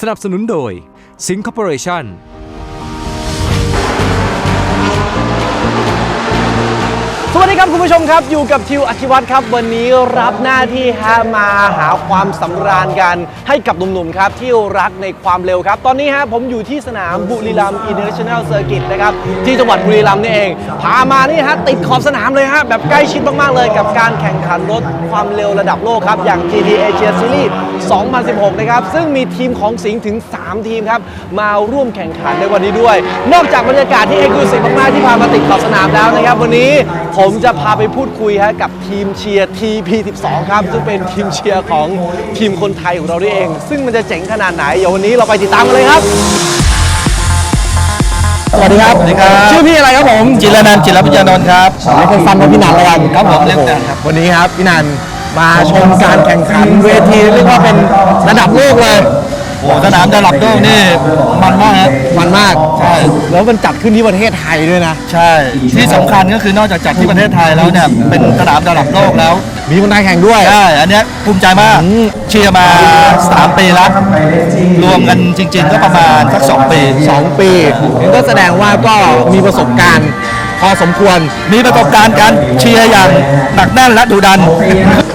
สนับสนุนโดย Sing Corporation วัสดีครับคุณผู้ชมครับ อยู่กับทิวอธิวัฒน์ครับ วันนี้รับหน้าที่ฮะมาหาความสำราญกันให้กับหนุ่มๆครับ ที่รักในความเร็วครับ ตอนนี้ฮะผมอยู่ที่สนามบุรีรัมย์ International Circuit นะครับ ที่จังหวัดบุรีรัมย์นี่เอง พามานี่ฮะติดขอบสนามเลยฮะแบบใกล้ชิดมากๆเลยกับการแข่งขันรถความเร็วระดับโลกครับ อย่าง GT Asia Series 2016 นะครับ ซึ่งมีทีมของสิงห์ถึง 3 ทีมครับ มาร่วมแข่งขันในวันนี้ด้วย นอกจากบรรยากาศที่เอกลูซีฟมากๆที่พามาติดขอบสนามแล้วนะครับ วันนี้ผมจะพาไปพูดคุยฮะกับทีมเชียร์ TP12 ครับ ซึ่งเป็นทีมเชียร์ของทีมคนไทยของเราด้วยเอง ซึ่งมันจะเจ๋งขนาดไหนเดี๋ยววันนี้เราไปติดตามกันเลยครับ สวัสดีครับ สวัสดีครับ ชื่อพี่อะไรครับผมจิรนันท์จิรพิญญานนท์ครับเรียกสั้นๆว่าพี่นันแล้วกันครับผมเรียกพี่นันครับ วันนี้ครับพี่นันมาชมการแข่งขันเวทีเรียกว่าเป็นระดับโลกเลย โอ้สนามระดับโลกนี่มันมากฮะมันมากใช่แล้วมันจัดขึ้นที่ประเทศไทยด้วยนะ ใช่ ที่สำคัญก็คือนอกจากจัดที่ประเทศไทยแล้วเนี่ยเป็นสนามระดับโลกแล้ว มีคนไทยแข่งด้วย ใช่อันเนี้ยภูมิใจมากอืม เชียร์มา3ปีแล้วรวมกันจริง ๆ ก็ประมาณสัก2ปี2ปีงั้นก็แสดงว่าก็มีประสบการณ์ พอสมควร มีประสบการณ์การเชียร์อย่างหนักแน่นและดุดัน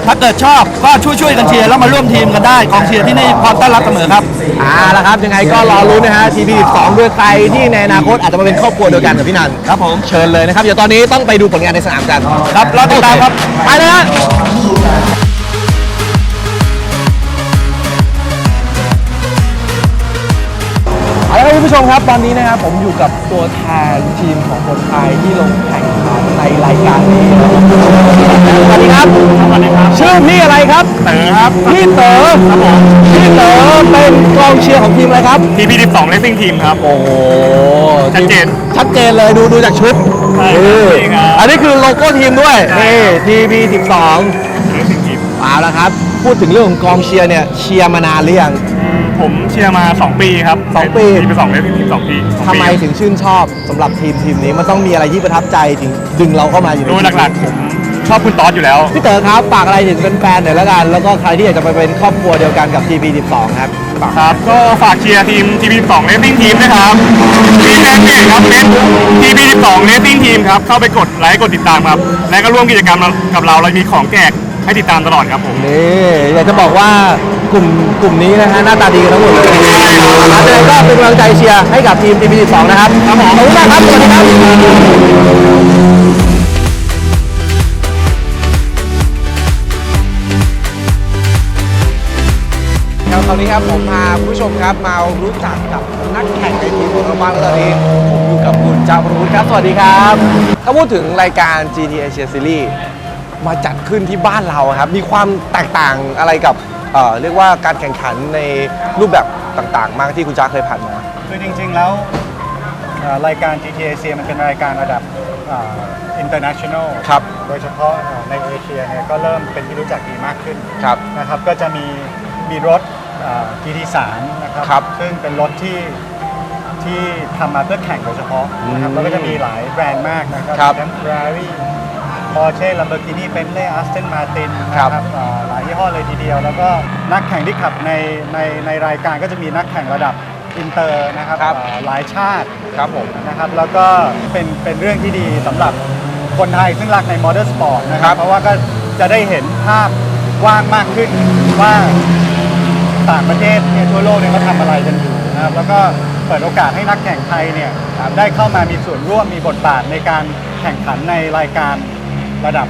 ถ้าเกิดชอบก็ช่วยๆกันเชียร์แล้วมาร่วมทีมกันได้กองเชียร์ที่นี่พร้อมต้อนรับเสมอครับ อ่าแล้วครับ ยังไงก็รอรุ้นนะฮะ TP12 ด้วยใครที่ในอนาคตอาจจะมาเป็นครอบครัวเดียวกันกับพี่นันครับผม เชิญเลยนะครับ เดี๋ยวตอนนี้ต้องไปดูผลงานในสนามกันครับรอติดตามครับ ไปเลยฮะเอาละครับคุณผู้ชมครับตอนนี้นะครับผมอยู่กับตัวแทนทีมของคนไทยที่ลงแข่งขันในรายการนี้สวัสดีครับ สวัสดีครับ ชื่อพี่อะไรครับ เต๋อครับพี่เต๋อครับผมพี่เต๋อเป็นกองเชียร์ของทีมอะไรครับ TP12 Racing Team ครับ โอ้โหชัดเจน ชัดเจนเลยดูดูจากชุด ใช่เออครับ อันนี้คือโลโก้ทีมด้วยใช่นี่ครับ TP12 Racing Team เอาละครับ พูดถึงเรื่องของกองเชียร์เนี่ยเชียร์มานานหรือยัง ผมเชียร์มา 2 ปีครับสองปี TP2 Racing Team 2ปีสองทำปีไมถึงชื่นชอบสำหรับทีมทีมนี้มันต้องมีอะไรที่ประทับใจถึงดึงเราเข้ามาอยู่ในโดยทีมหลักๆผม ชอบคุณตอสอยู่แล้ว พี่เต๋อครับฝากอะไรถึงแฟนๆหน่อยแล้วกัน แล้วก็ใครที่อยากจะไปเป็นครอบครัวเดียวกันกับ TP12 ครับฝากครับ ก็ฝากเชียร์ทีม TP12 Racing Team นะครับมีแฟนเพจครับเป็น TP12 Racing Team ครับ เข้าไปกดไลค์กดติดตามครับ และก็ร่วมกิจกรรมกับเราเรามีของแจกให้ติดตามตลอดครับผม นี่อยากจะบอกว่ากลุ่มกลุ่มนี้นะฮะหน้าตาดีกันทั้งหมดเลยใช่ครับแล้วก็เป็นกำลังใจเชียร์ให้กับทีม TP12 นะครับครับผมขอบคุณมากครับสวัสดีครับ ครับตอนนี้ครับผมพาคุณผู้ชมครับมารู้จักกับนักแข่งในทีมของเราบ้างแล้วตอนนี้ผมอยู่กับคุณจารุธครับ สวัสดีครับ ถ้าพูดถึงรายการ GT Asia Series มาจัดขึ้นที่บ้านเราครับ มีความแตกต่างอะไรกับเอ่อเรียกว่าการแข่งขันในรูปแบบต่างๆ มากที่คุณจ้าเคยผ่านมา คือจริงๆแล้วเอ่อรายการ GTAC มันเป็นรายการระดับอ่า international ครับ โดยเฉพาะเอ่อในเอเชียเนี่ยก็เริ่มเป็นที่รู้จักดีมากขึ้นครับ นะครับ ก็จะมีมีรถ อ่า GT3 นะครับครับซึ่งเป็นรถที่ที่ทำมาเพื่อแข่งโดยเฉพาะนะครับอืมแล้วก็จะมีหลายแบรนด์มากนะครับครับทั้ง Ferrari Porsche Lamborghini Bentley Aston Martin นะคครัรับบอ่าหลายยี่ห้อเลยทีเดียว แล้วก็นักแข่งที่ขับในในในรายการก็จะมีนักแข่งระดับอินเตอร์นะครับครับอ่าหลายชาติ ครับผม นะครับแล้วก็เป็นเป็นเรื่องที่ดีสำหรับคนไทยซึ่งรักในมอเตอร์สปอร์ตนะคครัรับบ เพราะว่าก็จะได้เห็นภาพกว้างมากขึ้นว่า ต่างประเทศเนี่ยทั่วโลกเนี่ยเขาทำอะไรกันอยู่นะครับแล้วก็เปิดโอกาสให้นักแข่งไทยเนี่ยได้เข้ามามีส่วนร่วมมีบทบาทในการแข่งขันในรายการระดับ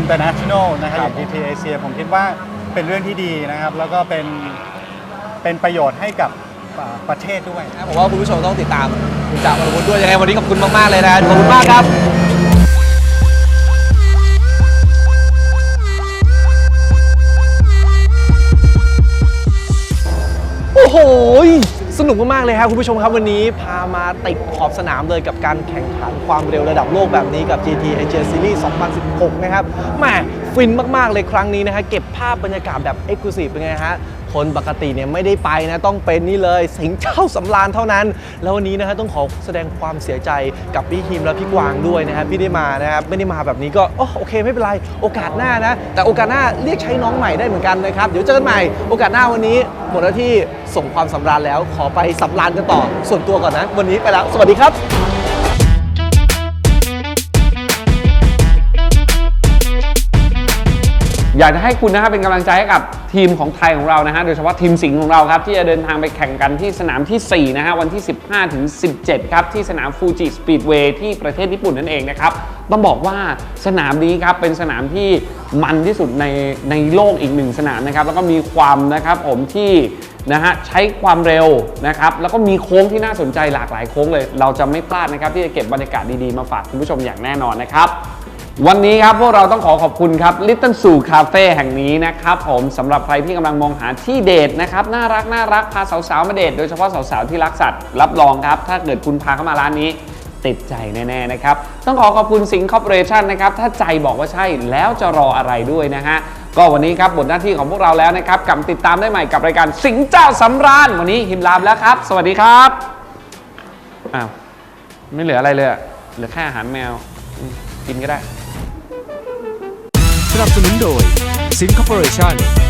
international นะครับอย่าง GT Asia ผมคิดว่าเป็นเรื่องที่ดีนะครับ แล้วก็เป็นเป็นประโยชน์ให้กับอ่าประเทศด้วยผมว่าคุณผู้ชมต้องติดตามคุณจ่าวรวุฒิด้วยยังไงวันนี้ขอบคุณมากๆเลยนะขอบคุณมากครับ โห สนุกมากๆเลยครับคุณผู้ชมครับวันนี้พามาติดขอบสนามเลยกับการแข่งขันความเร็วระดับโลกแบบนี้กับ GT Asia Series 2016 นะครับแหมฟินมากๆเลยครั้งนี้นะฮะเก็บภาพบรรยากาศแบบ Exclusive เป็นไงฮะ คนปกติเนี่ยไม่ได้ไปนะต้องเป็นนี่เลย สิงเจ้าสำราญเท่านั้น แล้ววันนี้นะฮะต้องขอแสดงความเสียใจกับพี่ฮิมและพี่กวางด้วยนะครับพี่ได้มานะครับไม่ได้มาแบบนี้ก็โอ้โอเคไม่เป็นไรโอกาสหน้านะ แต่โอกาสหน้าเรียกใช้น้องใหม่ได้เหมือนกันนะครับเดี๋ยวเจอกันใหม่โอกาสหน้าวันนี้ หมดหน้าที่ส่งความสำราญแล้วขอไปสำราญกันต่อส่วนตัวก่อนนะ วันนี้ไปแล้วสวัสดีครับอยากจะให้คุณนะครับเป็นกำลังใจให้กับ ทีมของไทยของเรานะฮะโดยเฉพาะทีมสิงห์ของเราครับที่จะเดินทางไปแข่งกันที่สนามทีสี่ 4 นะฮะวันที่ 15ถึง17 ครับ ที่สนามฟูจิสปีดเวย์ที่ประเทศญี่ปุ่นนั่นเองนะครับ ต้องบอกว่าสนามนี้ครับเป็นสนามที่มันที่สุดในในโลกอีกหนึ่งสนามนะครับแล้วก็มีความนะครับผมที่นะฮะใช้ความเร็วนะครับแล้วก็มีโค้งที่น่าสนใจหลากหลายโค้งเลย เราจะไม่พลาดนะครับที่จะเก็บบรรยากาศดีๆมาฝากคุณผู้ชมอย่างแน่นอนนะครับ วันนี้ครับพวกเราต้องขอขอบคุณครับ Little Zoo Cafe แห่งนี้นะครับผมสำหรับใครที่กำลังมองหาที่เดทนะครับน่ารักน่ารักพาสาวๆมาเดทโดยเฉพาะสาวๆที่รักสัตว์รับรองครับ ถ้าเกิดคุณพาเข้ามาร้านนี้ ติดใจแน่ๆนะครับ ต้องขอขอบคุณสิงห์คอร์ปอเรชั่นนะครับ ถ้าใจบอกว่าใช่แล้วจะรออะไรด้วยนะฮะก็วันนี้ครับบทหน้าที่ของพวกเราแล้วนะครับกลับติดตามได้ใหม่กับรายการสิงห์เจ้าสำราญวันนี้หิมลามแล้วครับ สวัสดีครับอ้าวไม่เหลืออะไรเลยอะเหลือแค่อาหารแมวอืมกินก็ได้ นับสนุนโดย Sin Corporation